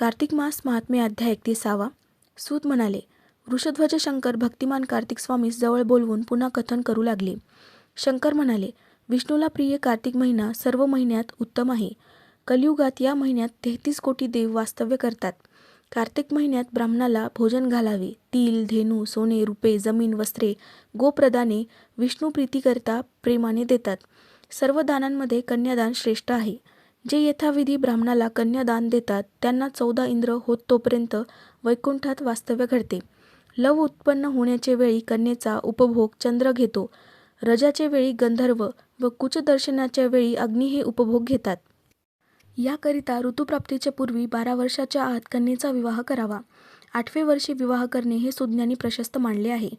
कार्तिक मास महात्म्य अध्याय एकतीसावा. सूत म्हणाले वृषध्वज शंकर भक्तिमान कार्तिक स्वामीस जवळ बोलवून पुन्हा कथन करू लागले. शंकर म्हणाले विष्णूला प्रिय कार्तिक महिना सर्व महिन्यात उत्तम आहे. कलियुगात या महिन्यात तेहतीस कोटी देव वास्तव्य करतात. कार्तिक महिन्यात ब्राह्मणाला भोजन घालावे. तील धेनू सोने रुपे जमीन वस्त्रे गोप्रदाने विष्णू प्रीतीकरता प्रेमाने देतात. सर्व दानांमध्ये कन्यादान श्रेष्ठ आहे. जे यथाविधी ब्राह्मणाला कन्यादान देतात त्यांना चौदा इंद्र होत तोपर्यंत वैकुंठात वास्तव्य घडते. लव उत्पन्न होण्याचे वेळी कन्येचा उपभोग चंद्र घेतो. रजाचे वेळी गंधर्व व कुचदर्शनाच्या वेळी अग्नी हे उपभोग घेतात. याकरिता ऋतुप्राप्तीच्या पूर्वी बारा वर्षाच्या आत कन्येचा विवाह करावा. आठवे वर्षी विवाह करणे हे सुज्ञानी प्रशस्त मानले आहे.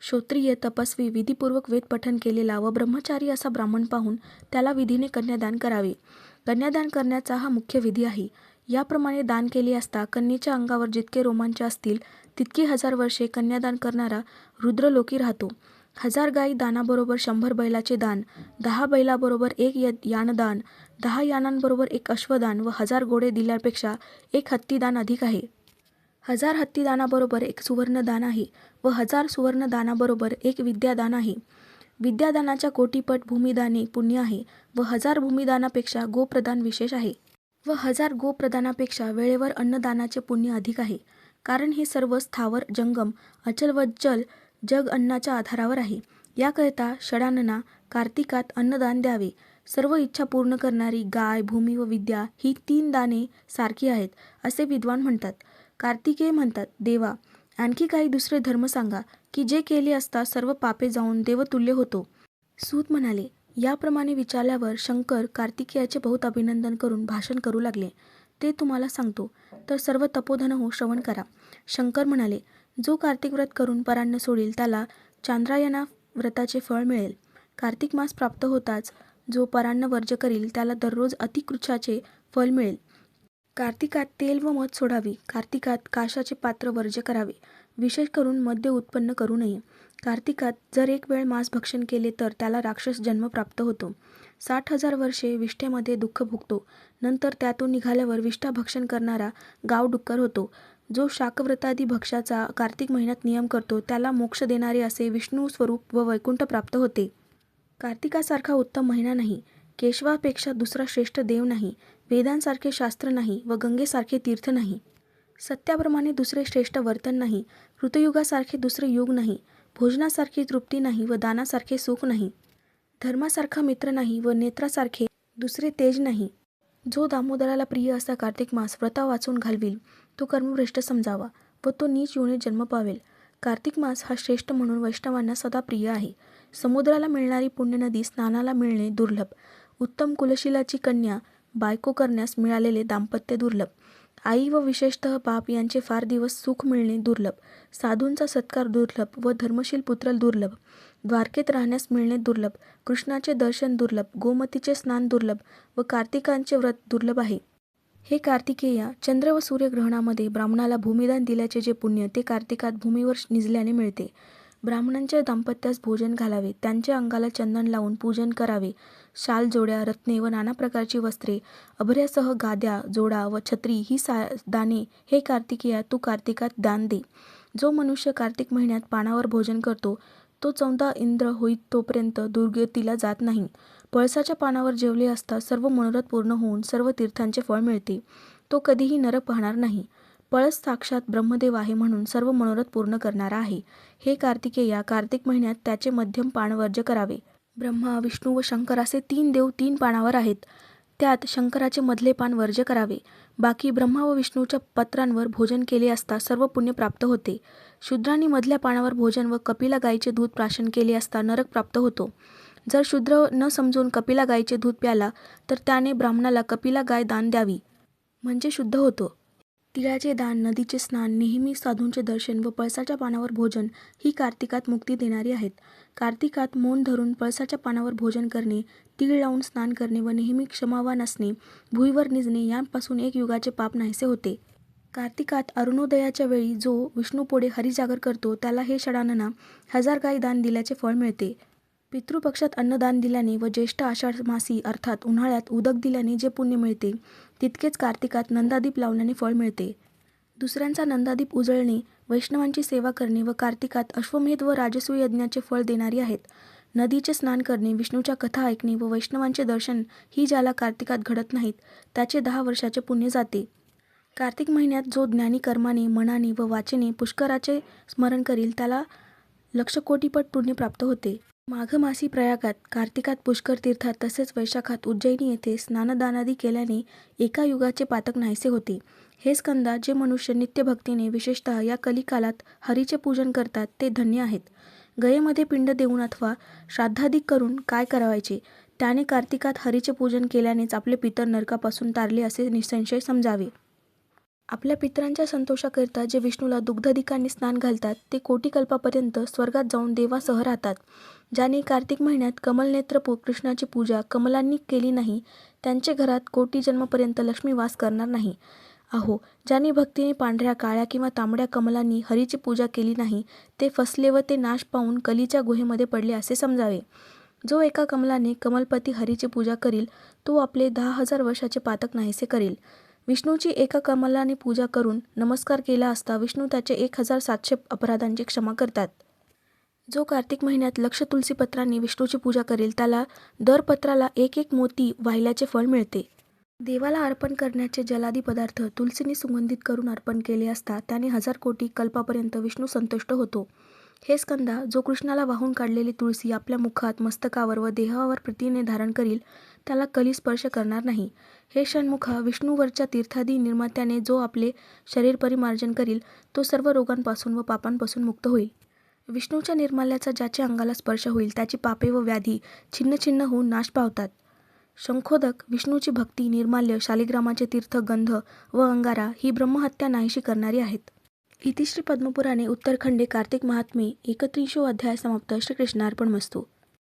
श्रोत्रिय तपस्वी विधीपूर्वक वेद पठन केलेला व ब्रह्मचारी असा ब्राह्मण पाहून त्याला विधीने कन्यादान करावे. कन्यादान करण्याचा हा मुख्य विधी आहे. याप्रमाणे दान केले असता कन्येच्या अंगावर जितके रोमांच असतील तितकी हजार वर्षे कन्यादान करणारा रुद्रलोकी राहतो. हजार गायी दानाबरोबर शंभर बैलाचे दान दहा बैलाबरोबर एक य यानदान दहा यानांबरोबर एक अश्वदान व हजार घोडे दिल्यापेक्षा एक हत्तीदान अधिक आहे. हजार हत्तीदानाबरोबर एक सुवर्णदान आहे व हजार सुवर्णदानाबरोबर एक विद्यादान आहे. विद्यादानाच्या कोटीपट भूमिदाने पुण्य आहे व हजार भूमिदानापेक्षा गोप्रदान विशेष आहे. व हजार गोप्रदानापेक्षा वेळेवर अन्नदानाचे पुण्य अधिक आहे. कारण हे सर्व स्थावर जंगम अचल व जल जग अन्नाच्या आधारावर आहे. याकरिता षडानना कार्तिकात अन्नदान द्यावे. सर्व इच्छा पूर्ण करणारी गाय भूमी व विद्या ही तीन दाने सारखी आहेत असे विद्वान म्हणतात. कार्तिकेय म्हणतात देवा आणखी काही दुसरे धर्म सांगा. की जे केले असता सर्व पापे जाऊन देवतुल्य होतो. सूत म्हणाले याप्रमाणे विचारल्यावर शंकर कार्तिकेयाचे बहुत अभिनंदन करून भाषण करू लागले. ते तुम्हाला सांगतो. तर सर्व तपोधन हो श्रवण करा. शंकर म्हणाले जो कार्तिक व्रत करून परान्न सोडील त्याला चांद्रायना व्रताचे फळ मिळेल. कार्तिक मास प्राप्त होताच जो परान्न वर्ज करील त्याला दररोज अतिकृच्छाचे फल मिळेल. कार्तिकात तेल व मध सोडावी. कार्तिकात काशाचे पात्र वर्ज करावे. विशेष करून मद्य उत्पन्न करू नये. कार्तिकात जर एक वेळ मांस भक्षण केले तर त्याला राक्षस जन्म प्राप्त होतो. साठ हजार वर्षे विष्ठेमध्ये दुःख भोगतो. नंतर त्यातून निघाल्यावर विष्ठा भक्षण करणारा गाव डुक्कर होतो. जो शाकव्रतादी भक्ष्याचा कार्तिक महिन्यात नियम करतो त्याला मोक्ष देणारे असे विष्णू स्वरूप व वैकुंठ प्राप्त होते. कार्तिकासारखा उत्तम महिना नाही. केशवापेक्षा दुसरा श्रेष्ठ देव नाही. वेदांसारखे शास्त्र नाही व गंगेसारखे तीर्थ नाही. सत्याप्रमाणे दुसरे श्रेष्ठ वर्तन नाही ऋतयुगासारखे दुसरे युग नाही भोजनासारखी तृप्ती नाही व दानासारखे सुख नाही. धर्मासारखा मित्र नाही व नेत्रासारखे दुसरे तेज नाही. जो दामोदराला प्रिय असा कार्तिक मास व्रता वाचून घालविल तो कर्मभ्रष्ट समजावा व तो नीच योनी जन्म पावेल. कार्तिक मास हा श्रेष्ठ म्हणून वैष्णवांना सदा प्रिय आहे. समुद्राला मिळणारी पुण्यनदी स्नानाला मिळणे दुर्लभ. उत्तम कुलशिलाची कन्या बायको करण्यास मिळालेले दाम्पत्य दुर्लभ. आई व विशेषतः बाप यांचे फार दिवस सुख मिळणे दुर्लभ. साधूंचा सत्कार दुर्लभ व धर्मशील पुत्र दुर्लभ. द्वारकेत राहण्यास मिळणे दुर्लभ. कृष्णाचे दर्शन दुर्लभ. गोमतीचे स्नान दुर्लभ व कार्तिकांचे व्रत दुर्लभ आहे. हे कार्तिकेया चंद्र व सूर्यग्रहणामध्ये ब्राह्मणाला भूमिदान दिल्याचे जे पुण्य ते कार्तिकात भूमीवर निजल्याने मिळते. ब्राह्मणांच्या दाम्पत्यास भोजन घालावे त्यांच्या अंगाला चंदन लावून पूजन करावे शाल जोड्या रत्ने व नाना प्रकारची वस्त्रे अभऱ्यासह गाद्या जोडा व छत्री ही सा दाने हे कार्तिकेया तू कार्तिकात दान दे. जो मनुष्य कार्तिक महिन्यात पानावर भोजन करतो तो चौदा इंद्र होईत तोपर्यंत दुर्गतीला जात नाही. पळसाच्या पानावर जेवले असता सर्व मनोरथ पूर्ण होऊन सर्व तीर्थांचे फळ मिळते. तो कधीही नरक पाहणार नाही. पळस साक्षात ब्रह्मदेव आहे म्हणून सर्व मनोरथ पूर्ण करणारा आहे. हे कार्तिकेया कार्तिक महिन्यात त्याचे मध्यम पान वर्ज करावे. ब्रह्मा विष्णू व शंकर असे तीन देव तीन पानावर आहेत. त्यात शंकराचे मधले पान वर्ज करावे. बाकी ब्रह्मा व विष्णूच्या पत्रांवर भोजन केले असता सर्व पुण्य प्राप्त होते. शूद्रांनी मधल्या पानावर भोजन व कपिला गायीचे दूध प्राशन केले असता नरक प्राप्त होतो. जर शूद्र न समजून कपिला गायीचे दूध प्याला तर त्याने ब्राह्मणाला कपिला गाय दान द्यावी. म्हणजे शुद्ध होतो. तिळाचे दान नदीचे स्नान नेहमी साधूंचे दर्शन व पळसाच्या पानावर भोजन ही कार्तिकात मुक्ती देणारी आहेत. कार्तिकात मौन धरून पळसाच्या पानावर भोजन करणे तीळ लावून स्नान करणे व नेहमी क्षमावान असणे भुईवर निजणे यांपासून एक युगाचे पाप नाहीसे होते. कार्तिकात अरुणोदयाच्या वेळी जो विष्णुपोडे हरिजागर करतो त्याला हे षडानना हजार गाई दान दिल्याचे फळ मिळते. पितृपक्षात अन्नदान दिल्याने व ज्येष्ठ आषाढ मासी अर्थात उन्हाळ्यात उदक दिल्याने जे पुण्य मिळते तितकेच कार्तिकात नंदादीप लावल्याने फळ मिळते. दुसऱ्यांचा नंदादीप उजळणे वैष्णवांची सेवा करणे व कार्तिकात अश्वमेध व राजसूय यज्ञाचे फळ देणारी आहेत. नदीचे स्नान करणे विष्णूच्या कथा ऐकणे व वैष्णवांचे दर्शन ही ज्याला कार्तिकात घडत नाहीत त्याचे दहा वर्षाचे पुण्य जाते. कार्तिक महिन्यात जो ज्ञानी कर्माने मनाने व वाचेने पुष्कराचे स्मरण करील त्याला लक्षकोटीपट पुण्य प्राप्त होते. माघमासी प्रयागात कार्तिकात पुष्कर तीर्थात तसेच वैशाखात उज्जैनी येथे स्नानदानादी केल्याने एका युगाचे पातक नाहीसे होते. हे स्कंदा जे मनुष्य नित्यभक्तीने विशेषतः या कलिकालात हरीचे पूजन करतात ते धन्य आहेत. गयेमध्ये पिंड देऊन अथवा श्राद्धाधिक करून काय करावायचे? त्याने कार्तिकात हरीचे पूजन केल्यानेच आपले पितर नरकापासून तारले असे निसंशय समजावे. आपल्या पितरांच्या संतोषाकरिता जे विष्णूला दुग्धधिकांनी स्नान घालतात ते कोटी कल्पापर्यंत स्वर्गात जाऊन देवासह राहतात. ज्याने कार्तिक महिन्यात कमलनेत्र पू कृष्णाची पूजा कमलांनी केली नाही त्यांचे घरात कोटी जन्मपर्यंत लक्ष्मी वास करणार नाही. अहो ज्याने भक्तीने पांढऱ्या काळ्या किंवा तांबड्या कमलांनी हरीची पूजा केली नाही ते फसले व ते नाश पाहून कलीच्या गुहेमध्ये पडले असे समजावे. जो एका कमलाने कमलपती हरीची पूजा करील तो आपले दहा हजार वर्षाचे पातक नाहीसे करील. विष्णूची एका कमलाने पूजा करून नमस्कार केला असता विष्णू त्याचे एक हजार सातशे अपराधांची क्षमा करतात. जो कार्तिक महिन्यात लक्ष तुलसीपत्रांनी विष्णूची पूजा करेल त्याला दर पत्राला एक एक मोती वाहिल्याचे फळ मिळते. देवाला अर्पण करण्याचे जलादी पदार्थ तुलसीने सुगंधित करून अर्पण केले असता त्याने हजार कोटी कल्पापर्यंत विष्णू संतुष्ट होतो. हे स्कंदा जो कृष्णाला वाहून काढलेली तुळसी आपल्या मुखात मस्तकावर व देहावर प्रीतीने धारण करील त्याला कली स्पर्श करणार नाही. हे षण्मुखा विष्णूवरच्या तीर्थादी निर्मात्याने जो आपले शरीर परिमार्जन करील तो सर्व रोगांपासून व पापांपासून मुक्त होईल. विष्णूच्या निर्माल्याचा ज्याच्या अंगाला स्पर्श होईल त्याची पापे व व्याधी छिन्न छिन्न होऊन नाश पावतात. शंखोदक विष्णूची भक्ती निर्माल्य शालिग्रामाचे तीर्थ गंध व अंगारा ही ब्रह्महत्या नाहीशी करणारी आहेत. इतिश्री पद्मपुराणे उत्तरखंडे कार्तिक महात्मे एकत्रिशो अध्याय समाप्त. श्रीकृष्णार्पण मस्तू